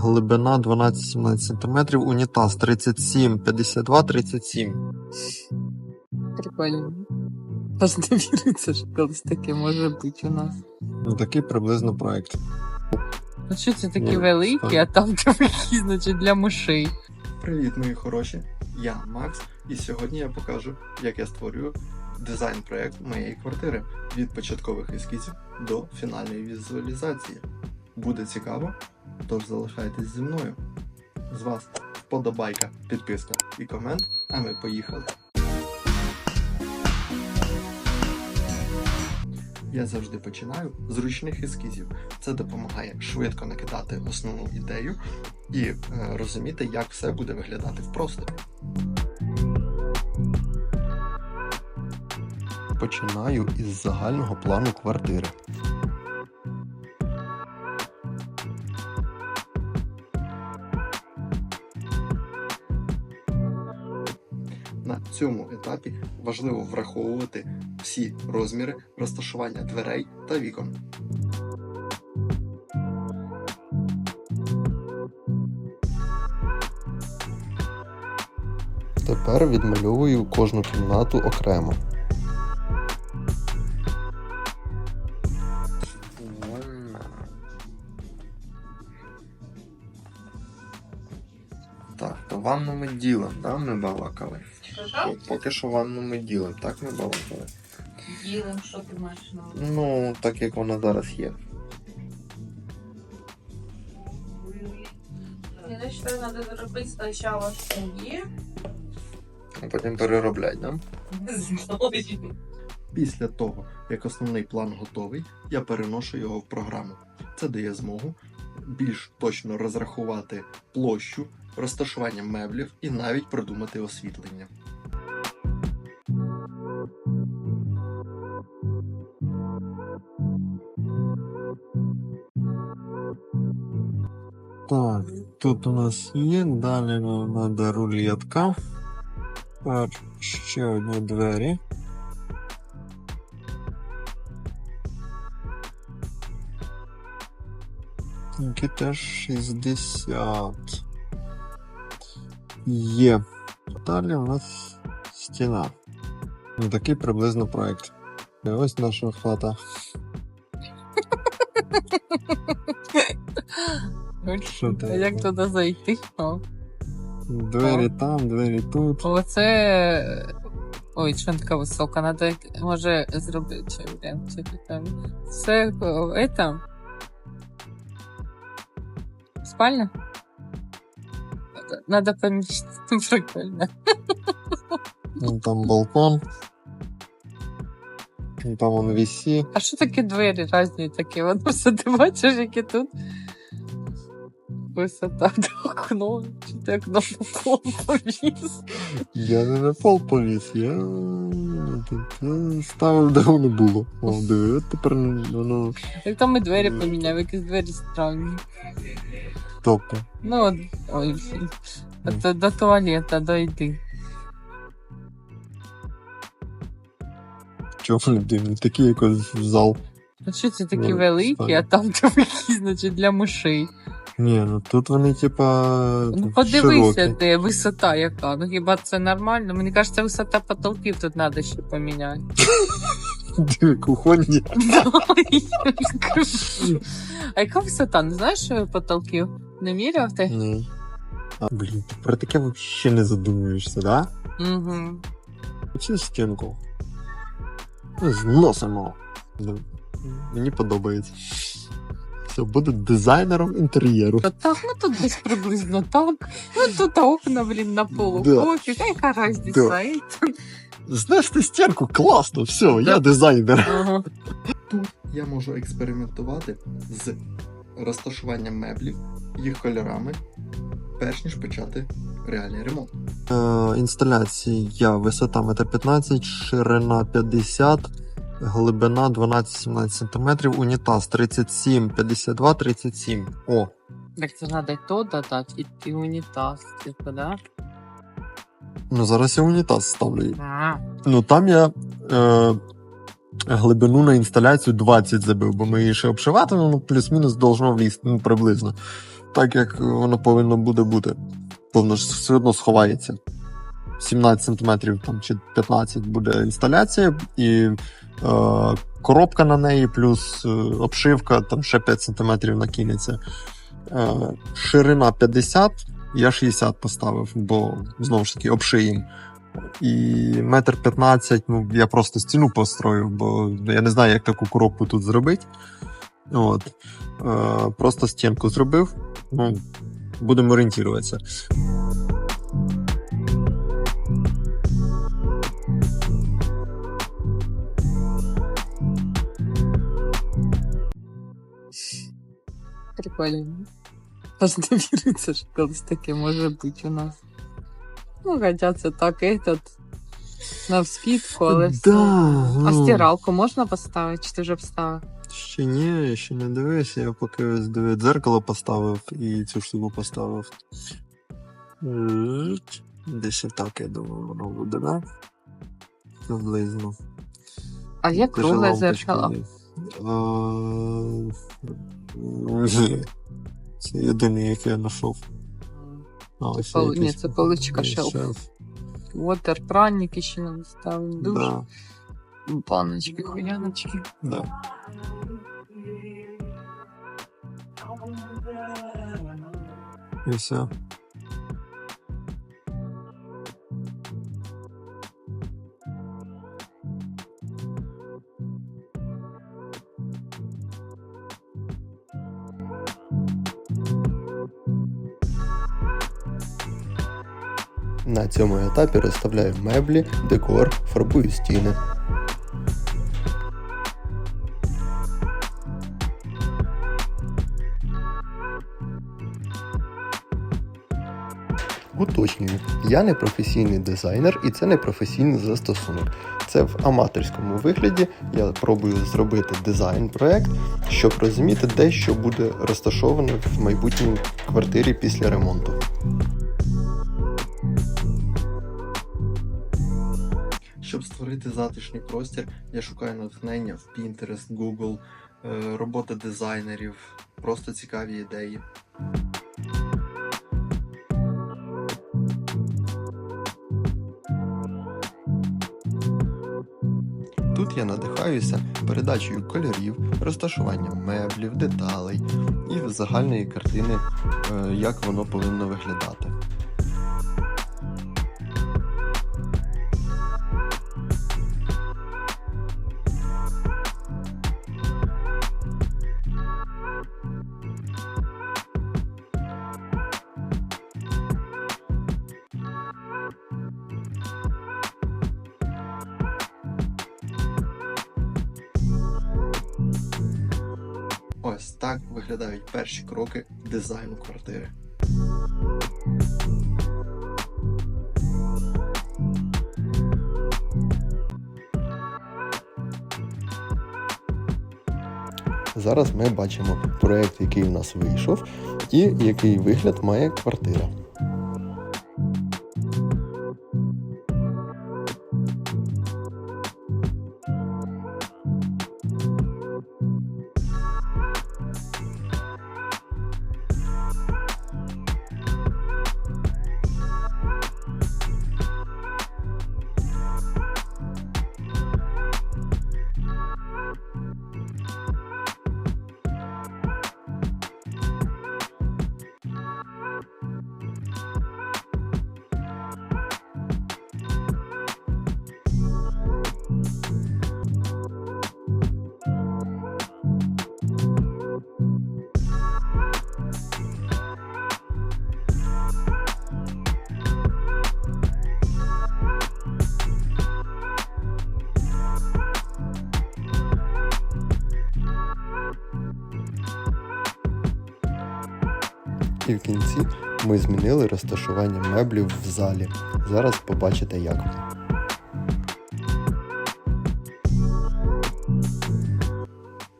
глибина 12-17 см, унітаз 37, 52, 37. Прикольно. Аж не віриться, що колись таке може бути у нас. Ну, такий приблизно проект. Ну що це такі Ні, великі, а там такі, значить, для мишей. Привіт, мої хороші! Я Макс, і сьогодні я покажу, як я створюю дизайн-проект моєї квартири від початкових ескізів до фінальної візуалізації. Буде цікаво, тож залишайтесь зі мною. З вас вподобайка, підписка і комент, а ми поїхали. Я завжди починаю з ручних ескізів. Це допомагає швидко накидати основну ідею і е, розуміти, як все буде виглядати в просторі. Починаю із загального плану квартири. Цьому етапі важливо враховувати всі розміри розташування дверей та вікон. Тепер відмальовую кожну кімнату окремо. Так, то ванну ми ділимо, да, ми балакали. Поки що ванну ми ділимо, так ми балакали. Ділим, що ти маєш на Ну, так як вона зараз є. Я вважаю, треба зробити спочатку штуки. А потім перероблять, да? Після того, як основний план готовий, я переношу його в програму. Це дає змогу більш точно розрахувати площу, розташування меблів і навіть продумати освітлення. Так, тут у нас є, далі нам треба рулетка. Ще одні двері. Які теж 60. Є. Далі у нас стіна. Ну, такий приблизно проект. І ось наша хата. Що? А як туди зайти? О. Двері там, двері тут. Оце. Ой, що така висока, надо може зробити чи варіант, чи там. Це о, это. Спальня? Надо- Надо. Прикольно. Ну, Там балкон. Там он вісі. А що такі двері різні такі? Воно все ти бачиш, які тут. Висота до окно. Чи ти окно на пол повіс? Я не на пол повіс, я ставив, де воно було. О, диви, тепер воно Так там і двері поміняв, якісь двері странні. Топе. Ну, от, ой, блін. До туалета дойди. Чого вони дивні? Такі якось зал. А що це такі Ну, великі, а там такі, значить, для мишей. Ні, ну тут вони типа. Ну подивися, широкі. де висота яка. Ну хіба це нормально? Мені кажеться, висота потолків тут треба ще поміняти. Диви, кухонні. А яка висота? Не знаєш потолків? Не міряв ти? Ні. А, блін, ти про таке взагалі не задумуєшся, да? Угу. Цю стінку. Ну, Зносимо. Да. Мені подобається. Все, буде дизайнером інтер'єру. Та так, ну тут десь приблизно так. Ну тут окна, блін, на полу. Да. Пофіг, а яка різниця? Да. Знести стінку, класно, все, я дизайнер. Ага. Тут я можу експериментувати з розташуванням меблів, їх кольорами, перш ніж почати реальний ремонт. Е, інсталяція висота 1,15 м, ширина 50 глибина 12-17 см, унітаз 37, 52, 37. О, Так це треба і то додати, і, і унітаз, типу, да? Ну зараз я унітаз ставлю. Ну там я е, глибину на інсталяцію 20 забив, бо ми її ще обшивати, ну плюс-мінус должно влізти, ну приблизно. так, як воно повинно буде бути. Бо воно ж все одно сховається. 17 см там, чи 15 буде інсталяція, і е, коробка на неї, плюс е, обшивка, там ще 5 см накинеться. Е, ширина 50, я 60 поставив, бо знову ж таки обшиєм. І метр 15, ну я просто стіну построїв, бо я не знаю, як таку коробку тут зробити. От. Е, просто стінку зробив. Ну, будемо орієнтуватися. Прикольно. Аж не віриться, що колись таке може бути у нас. Ну, хоча це так, этот, на вскидку, але все. Да, А ну, стиралку можна поставити? Чи ти вже вставив? Ще ні, я ще не дивився, я поки ось диви, дзеркало поставив і цю штуку поставив. Жуть. Десь так, я думаю, воно буде, да? Приблизно. А є Лише кругле лампочки зеркало. є. А, Це єдине, яке я знайшов. Пол- Ні, це поличка шелф. шелф. Пранники ще нам ставили, Душ, Да, баночки, хуяночки. да. І все. На цьому етапі розставляю меблі, декор, фарбую стіни. Уточнюю, я не професійний дизайнер і це не професійний застосунок. Це в аматорському вигляді я пробую зробити дизайн-проект, щоб розуміти, де що буде розташовано в майбутній квартирі після ремонту. Щоб створити затишний простір, я шукаю натхнення в Pinterest, Google, е, робота дизайнерів, просто цікаві ідеї. Тут я надихаюся передачею кольорів, розташуванням меблів, деталей і загальної картини, е, як воно повинно виглядати. Ось так виглядають перші кроки дизайну квартири. Зараз ми бачимо проєкт, який у нас вийшов, і який вигляд має квартира. І в кінці ми змінили розташування меблів в залі. Зараз побачите як.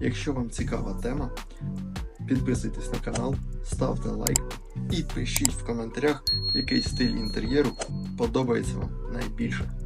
Якщо вам цікава тема, підписуйтесь на канал, ставте лайк і пишіть в коментарях, який стиль інтер'єру подобається вам найбільше.